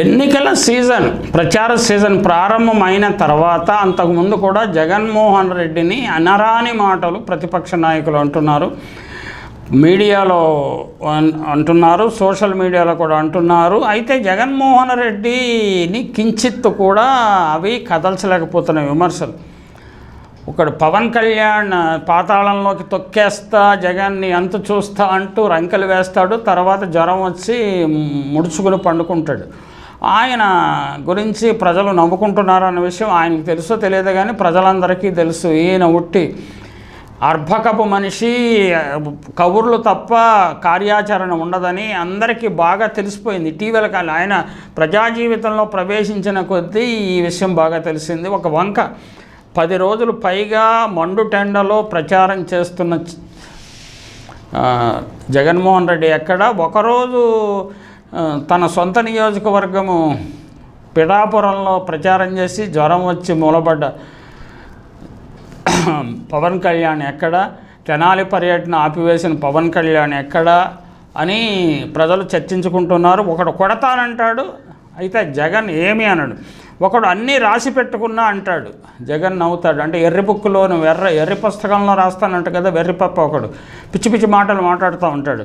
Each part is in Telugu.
ఎన్నికల సీజన్ ప్రచార సీజన్ ప్రారంభమైన తర్వాత అంతకుముందు కూడా జగన్మోహన్ రెడ్డిని అనరాని మాటలు ప్రతిపక్ష నాయకులు అంటున్నారు. మీడియాలో అంటున్నారు సోషల్ మీడియాలో కూడా అంటున్నారు. అయితే జగన్మోహన్ రెడ్డిని కించిత్తు కూడా అవి కదల్చలేకపోతున్న విమర్శలు. ఒకడు పవన్ కళ్యాణ్ పాతాళంలోకి తొక్కేస్తా జగన్ని అంత చూస్తా అంటూ రంకెలు వేస్తాడు తర్వాత జ్వరం వచ్చి ముడుచుకుని పండుకుంటాడు. ఆయన గురించి ప్రజలు నవ్వుకుంటున్నారు అన్న విషయం ఆయనకు తెలుసో తెలియదు కానీ ప్రజలందరికీ తెలుసు. ఈయన ఉట్టి అర్భకపు మనిషి కబుర్లు తప్ప కార్యాచరణ ఉండదని అందరికీ బాగా తెలిసిపోయింది. ఇటీవల కాలం ఆయన ప్రజా జీవితంలో ప్రవేశించిన కొద్దీ ఈ విషయం బాగా తెలిసింది. ఒక వంక. పది రోజులు పైగా మండు టెండలో ప్రచారం చేస్తున్న జగన్మోహన్ రెడ్డి ఎక్కడ? ఒకరోజు తన సొంత నియోజకవర్గము పిఠాపురంలో ప్రచారం చేసి జ్వరం వచ్చి మూలబడ్డ పవన్ కళ్యాణ్ ఎక్కడ? తెనాలి పర్యటన ఆపివేసిన పవన్ కళ్యాణ్ ఎక్కడ? అని ప్రజలు చర్చించుకుంటున్నారు. ఒకడు కొడతానంటాడు అయితే జగన్ ఏమి అనడు. ఒకడు అన్నీ రాసి పెట్టుకున్నా అంటాడు. జగన్ నవ్వుతాడు. అంటే ఎర్రి బుక్కులోను ఎర్ర ఎర్రి పుస్తకంలో రాస్తానంట కదా వెర్రి పప్ప ఒకడు. పిచ్చి పిచ్చి మాటలు మాట్లాడుతూ ఉంటాడు.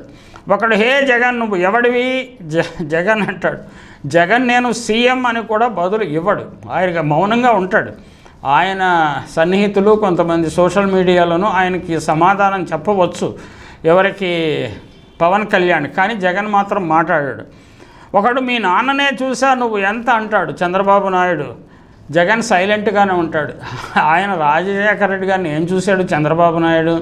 ఒకడు హే జగన్ నువ్వు ఎవడివి? జ జగన్ అంటాడు. జగన్ నేను సీఎం అని కూడా బదులు ఇవ్వడు. ఆయన మౌనంగా ఉంటాడు. ఆయన సన్నిహితులు కొంతమంది సోషల్ మీడియాలోనూ ఆయనకి సమాధానం చెప్పవచ్చు. ఎవరికి? పవన్ కళ్యాణ్. కానీ జగన్ మాత్రం మాట్లాడాడు. ఒకడు మీ నాన్ననే చూసా నువ్వు ఎంత? అంటాడు చంద్రబాబు నాయుడు. జగన్ సైలెంట్గానే ఉంటాడు. ఆయన రాజశేఖర రెడ్డి గారిని ఏం చూశాడు చంద్రబాబు నాయుడు?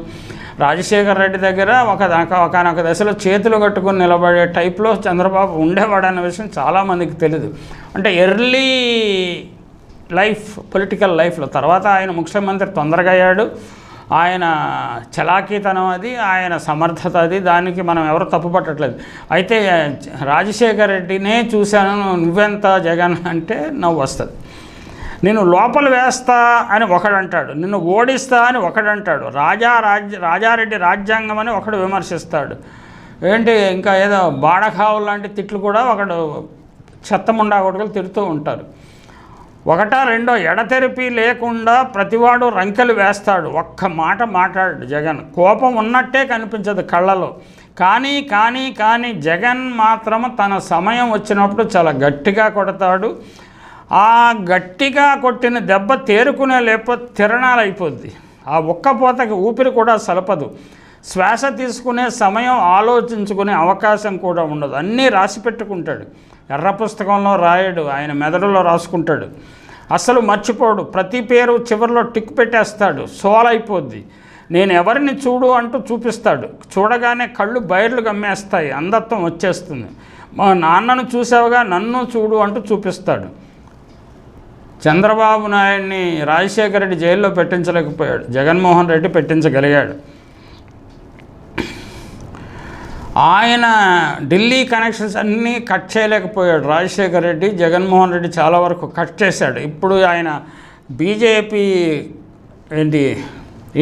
రాజశేఖర రెడ్డి దగ్గర ఒక ఒకనొక దశలో చేతులు కట్టుకుని నిలబడే టైప్లో చంద్రబాబు ఉండేవాడు అనే విషయం చాలామందికి తెలియదు అంటే ఎర్లీ లైఫ్ పొలిటికల్ లైఫ్లో తర్వాత ఆయన ముఖ్యమంత్రి తొందరగా అయ్యాడు. ఆయన చలాకీతనం అది ఆయన సమర్థత అది దానికి మనం ఎవరు తప్పుపట్టట్లేదు అయితే రాజశేఖర రెడ్డినే చూశాను నువ్వెంత జగన్ అంటే నవ్వు వస్తుంది. నేను లోపల వేస్తా అని ఒకడంటాడు నిన్ను ఓడిస్తా అని ఒకడంటాడు రాజా రాజ్య రాజారెడ్డి రాజ్యాంగం అని ఒకడు విమర్శిస్తాడు. ఏంటి ఇంకా ఏదో బాడకావు లాంటి తిట్లు కూడా ఒకడు చెత్తముండా కొడుకులు తిడుతూ ఉంటారు. ఒకటా రెండో ఎడతెరిపి లేకుండా ప్రతివాడు రంకెలు వేస్తాడు. ఒక్క మాట మాట్లాడాడు జగన్. కోపం ఉన్నట్టే కనిపించదు కళ్ళలో. కానీ కానీ కానీ జగన్ మాత్రం తన సమయం వచ్చినప్పుడు చాలా గట్టిగా కొడతాడు. ఆ గట్టిగా కొట్టిన దెబ్బ తేరుకునే లేప తిరణాలైపోద్ది. ఆ ఒక్క పోతకి ఊపిరి కూడా సలపదు. శ్వాస తీసుకునే సమయం ఆలోచించుకునే అవకాశం కూడా ఉండదు. అన్నీ రాసి పెట్టుకుంటాడు. ఎర్ర పుస్తకంలో రాయడు ఆయన మెదడులో రాసుకుంటాడు. అసలు మర్చిపోడు. ప్రతి పేరు చివరిలో టిక్ పెట్టేస్తాడు. సోలైపోద్ది. నేను ఎవరిని చూడు అంటూ చూపిస్తాడు. చూడగానే కళ్ళు బయర్లు గమ్మేస్తాయి. అంధత్వం వచ్చేస్తుంది. మా నాన్నను చూసావుగా నన్ను చూడు అంటూ చూపిస్తాడు. చంద్రబాబు నాయుడిని రాజశేఖర రెడ్డి జైల్లో పెట్టించలేకపోయాడు. జగన్మోహన్ రెడ్డి పెట్టించగలిగాడు. ఆయన ఢిల్లీ కనెక్షన్స్ అన్నీ కట్ చేయలేకపోయాడు. రాజశేఖర రెడ్డి జగన్మోహన్ రెడ్డి చాలా వరకు కట్ చేశాడు. ఇప్పుడు ఆయన బీజేపీ ఏంటి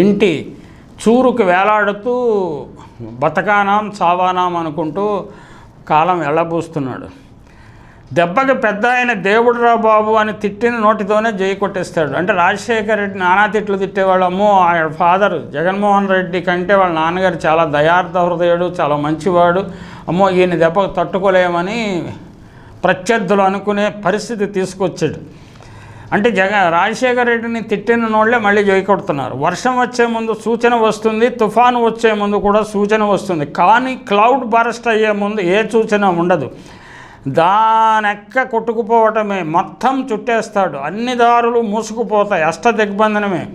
ఇంటి చూరుకు వేలాడుతూ బతకానాం చావానాం అనుకుంటూ కాలం వెళ్ళబూస్తున్నాడు దెబ్బకి పెద్ద ఆయన దేవుడురా బాబు అని తిట్టిన నోటితోనే జై కొట్టేస్తాడు. అంటే రాజశేఖర రెడ్డి నానా తిట్లు తిట్టేవాళ్ళు అమ్మో ఆయన ఫాదర్ జగన్మోహన్ రెడ్డి కంటే వాళ్ళ నాన్నగారు చాలా దయార్థ హృదయుడు చాలా మంచివాడు. అమ్మో ఈయన దెబ్బకు తట్టుకోలేమని ప్రత్యర్థులు అనుకునే పరిస్థితి తీసుకొచ్చాడు. అంటే జగ రాజశేఖర రెడ్డిని తిట్టిన నోళ్ళే మళ్ళీ జై కొడుతున్నారు. వర్షం వచ్చే ముందు సూచన వస్తుంది తుఫాను వచ్చే ముందు కూడా సూచన వస్తుంది. కానీ క్లౌడ్ బరస్ట్ అయ్యే ముందు ఏ సూచన ఉండదు. దానెక్క కొట్టుకుపోవటమే. మొత్తం చుట్టేస్తాడు. అన్ని దారులు మూసుకుపోతాయి. అష్ట దిగ్బంధనమే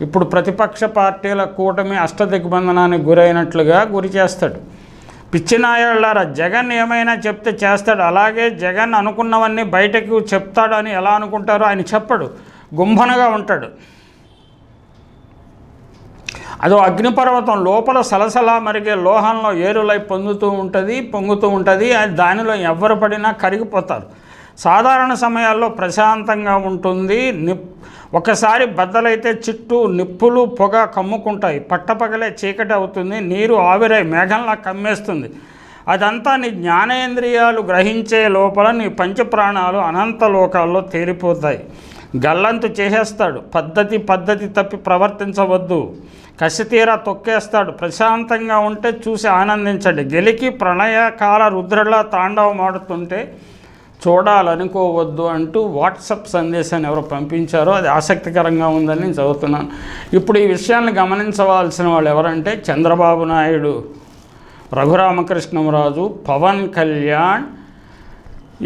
ఇప్పుడు ప్రతిపక్ష పార్టీల కూటమి అష్ట దిగ్బంధనానికి గురైనట్లుగా గురి చేస్తాడు. పిచ్చినాయాళ్ళారా జగన్ ఏమైనా చెప్తే చేస్తాడు. అలాగే జగన్ అనుకున్నవన్నీ బయటకు చెప్తాడు అని ఎలా అనుకుంటారో ఆయన చెప్పడు. గుంభనగా ఉంటాడు. అదో అగ్నిపర్వతం లోపల సలసలా మరిగే లోహంలో ఏరులై పొందుతూ ఉంటుంది పొంగుతూ ఉంటుంది అది దానిలో ఎవరు పడినా కరిగిపోతారు. సాధారణ సమయాల్లో ప్రశాంతంగా ఉంటుంది. నిప్ ఒకసారి బద్దలైతే చుట్టూ నిప్పులు పొగ కమ్ముకుంటాయి. పట్టపగలే చీకటి అవుతుంది నీరు ఆవిరై మేఘంలా కమ్మేస్తుంది. అదంతా నీ జ్ఞానేంద్రియాలు గ్రహించే లోపల నీ పంచప్రాణాలు అనంత లోకాల్లో తేలిపోతాయి. గల్లంతు చేసేస్తాడు. పద్ధతి పద్ధతి తప్పి ప్రవర్తించవద్దు. కసితీరా తొక్కేస్తాడు. ప్రశాంతంగా ఉంటే చూసి ఆనందించండి. గెలికి ప్రణయకాల రుద్రలా తాండవం ఆడుతుంటే చూడాలనుకోవద్దు అంటూ వాట్సప్ సందేశాన్ని ఎవరు పంపించారో అది ఆసక్తికరంగా ఉందని నేను చదువుతున్నాను. ఇప్పుడు ఈ విషయాన్ని గమనించవలసిన వాళ్ళు ఎవరంటే చంద్రబాబు నాయుడు రఘురామకృష్ణరాజు పవన్ కళ్యాణ్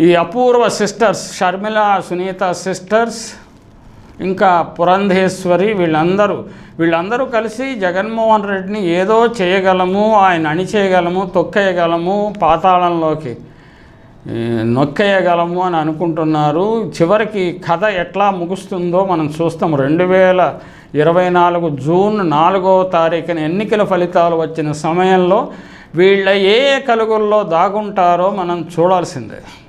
ఈ అపూర్వ సిస్టర్స్ షర్మిల సునీత సిస్టర్స్ ఇంకా పురంధేశ్వరి వీళ్ళందరూ వీళ్ళందరూ కలిసి జగన్మోహన్ రెడ్డిని ఏదో చేయగలము ఆయన అణిచేయగలము తొక్కేయగలము పాతాళంలోకి. నొక్కేయగలము అని అనుకుంటున్నారు. చివరికి కథ ఎట్లా ముగుస్తుందో మనం చూస్తాం. రెండు వేల ఇరవై నాలుగు జూన్ నాలుగవ తారీఖున ఎన్నికల ఫలితాలు వచ్చిన సమయంలో వీళ్ళ ఏ కలుగుల్లో దాగుంటారో మనం చూడాల్సిందే.